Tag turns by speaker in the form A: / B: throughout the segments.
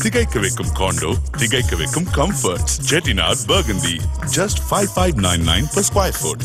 A: திகைக்க வைக்கும் காண்டோ திகைக்க வைக்கும் comforts ஜெட்டினார் burgundy just five five nine nine per square foot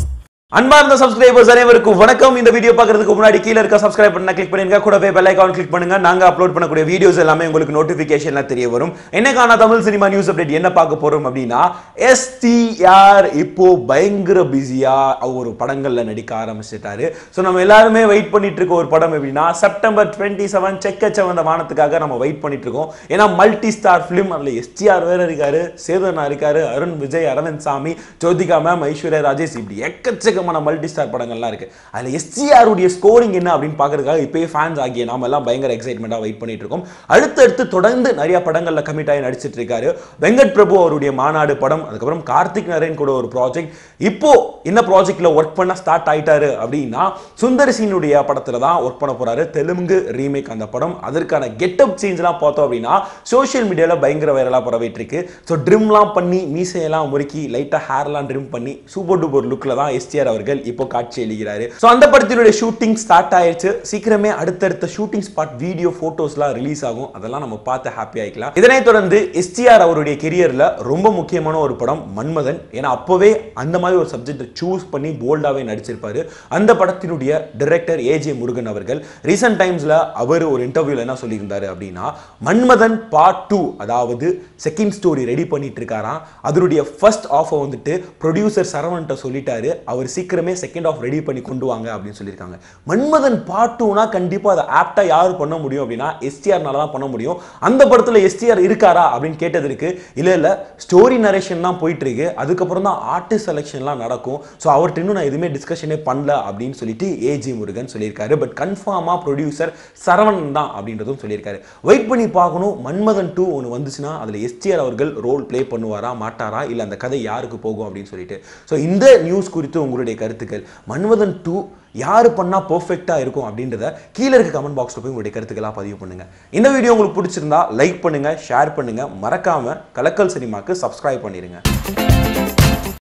B: அன்பார்ந்த சப்ஸ்கிரைபர்ஸ் அனைவருக்கும் வணக்கம். இந்த வீடியோ பார்க்கறதுக்கு முன்னாடி கீழே இருக்க சப்ஸ்கிரைப் பண்ண கிளிக் பண்ணுங்க கூடவே பெல் ஐக்கான் கிளிக் பண்ணுங்க. நாங்க அப்லோட் பண்ணக்கூடிய வீடியோஸ் எல்லாமே உங்களுக்கு நோட்டிபிகேஷன்ல தெரிய வரும். என்னக்கான தமிழ் சினிமா நியூஸ் அப்டேட் என்ன பார்க்க போறோம் அப்படின்னா எஸ்டிஆர் இப்போ பயங்கர பிஸியா ஒரு படங்கள்ல நடிக்க ஆரம்பிச்சிட்டாரு. ஸோ நம்ம எல்லாருமே வெயிட் பண்ணிட்டு இருக்க ஒரு படம் எப்படின்னா செப்டம்பர் டுவெண்ட்டி செவன் செக்க செவந்த வானத்துக்காக நம்ம வெயிட் பண்ணிட்டு இருக்கோம் ஏன்னா மல்டி ஸ்டார் ஃபிலிம் அதுல எஸ்டிஆர் வேற இருக்காரு சேதனா இருக்காரு அருண் விஜய் அரவிந்த் சாமி ஜோதிகா மேம் ஐஸ்வர்யா ராஜேஷ் இப்படி எக்கச்சக்க எக்கச்சக்கமான மல்டி ஸ்டார் படங்கள்லாம் இருக்கு. அதில் எஸ்சிஆருடைய ஸ்கோரிங் என்ன அப்படின்னு பார்க்கறதுக்காக இப்பயே ஃபேன்ஸ் ஆகிய நாம எல்லாம் பயங்கர எக்ஸைட்மெண்ட்டாக வெயிட் பண்ணிட்டு இருக்கோம். அடுத்தடுத்து தொடர்ந்து நிறைய படங்களில் கமிட் ஆகி நடிச்சிட்டு இருக்காரு. வெங்கட் பிரபு அவருடைய மாநாடு படம் அதுக்கப்புறம் கார்த்திக் நரேன் கூட ஒரு ப்ராஜெக்ட் இப்போ என்ன ப்ராஜெக்டில் ஒர்க் பண்ண ஸ்டார்ட் ஆயிட்டாரு அப்படின்னா சுந்தரசினுடைய படத்தில் தான் ஒர்க் பண்ண போறாரு. தெலுங்கு ரீமேக் அந்த படம். அதற்கான கெட்டப் சேஞ்ச்லாம் பார்த்தோம் அப்படின்னா சோஷியல் மீடியாவில் பயங்கர வைரலாக பரவிட்டு இருக்கு. ஸோ ட்ரிம்லாம் பண்ணி மீசையெல்லாம் முறுக்கி லைட்டாக ஹேர்லாம் ட்ரிம் பண்ணி சூப்பர் டூப்பர் லுக்கில் தான் எஸ்டிஆர் அவர்கள் இப்போ காட்சி எழுகிறாரு ஸோ அந்த படத்தினுடைய ஷூட்டிங் ஸ்டார்ட் ஆயிடுச்சு. சீக்கிரமே அடுத்தடுத்த ஷூட்டிங் ஸ்பாட் வீடியோ போட்டோஸ்லாம் ரிலீஸ் ஆகும். அதெல்லாம் நம்ம பார்த்து ஹாப்பி ஆகிக்கலாம் இதனைத் தொடர்ந்து எஸ்டிஆர் அவருடைய கெரியரில் ரொம்ப முக்கியமான ஒரு படம் மன்மதன். ஏன்னா அப்போவே அந்த மாதிரி ஒரு சப்ஜெக்ட் சூஸ் பண்ணி போல்டாகவே நடிச்சிருப்பாரு. அந்த படத்தினுடைய டைரக்டர் ஏஜே முருகன் அவர்கள். ரீசெண்ட் டைம்ஸில் அவர் ஒரு இன்டர்வியூவில் என்ன சொல்லியிருந்தார் அப்படின்னா மன்மதன் பார்ட் டூ அதாவது செகண்ட் ஸ்டோரி ரெடி பண்ணிட்டு இருக்காராம். அதனுடைய ஃபர்ஸ்ட் ஆஃபர் வந்துட்டு ப்ரொடியூசர் சரவன்ட்ட சொல்லிட்டாரு. அவர் சீக்கிரமே செகண்ட் ஆஃப் ரெடி பண்ணி கொண்டு வாங்க அப்படின்னு சொல்லியிருக்காங்க. மன்மதன் பாட்டுனா கண்டிப்பாக அதை ஆப்டா யார் பண்ண முடியும் அப்படின்னா எஸ்டிஆர்னால தான் பண்ண முடியும். அந்த படத்தில் எஸ்டிஆர் இருக்காரா அப்படின்னு கேட்டதற்கு இல்லை இல்லை ஸ்டோரி நரேஷன் தான் போயிட்டு இருக்கு அதுக்கப்புறம் தான் ஆர்டிஸ்ட் செலெக்ஷன்லாம் நடக்கும். ஸோ அவர்கிட்ட இன்னும் நான் எதுவுமே டிஸ்கஷனே பண்ணல அப்படின்னு சொல்லிட்டு ஏஜி முருகன் சொல்லியிருக்காரு. பட் கன்ஃபார்மாக ப்ரொடியூசர் சரவணன் தான் அப்படின்றதும் சொல்லியிருக்காரு. வெயிட் பண்ணி பார்க்கணும். மன்மதன் டூ ஒன்று வந்துச்சுன்னா அதில் எஸ்டிஆர் அவர்கள் ரோல் ப்ளே பண்ணுவாரா மாட்டாரா? இல்லை அந்த கதை யாருக்கு போகும் அப்படின்னு சொல்லிட்டு. ஸோ இந்த நியூஸ் குறித்து உங்களுடைய கருத்துக்கள். மன்மதன் டூ யார் பண்ணால் பர்ஃபெக்டாக இருக்கும் அப்படின்றத கீழே இருக்க கமெண்ட் பாக்ஸில் போய் உங்களுடைய கருத்துக்களாக பதிவு பண்ணுங்க. இந்த வீடியோ உங்களுக்கு பிடிச்சிருந்தா லைக் பண்ணுங்க ஷேர் பண்ணுங்க. மறக்காம கலக்கல் சினிமாக்கு சப்ஸ்கிரைப் பண்ணிடுங்க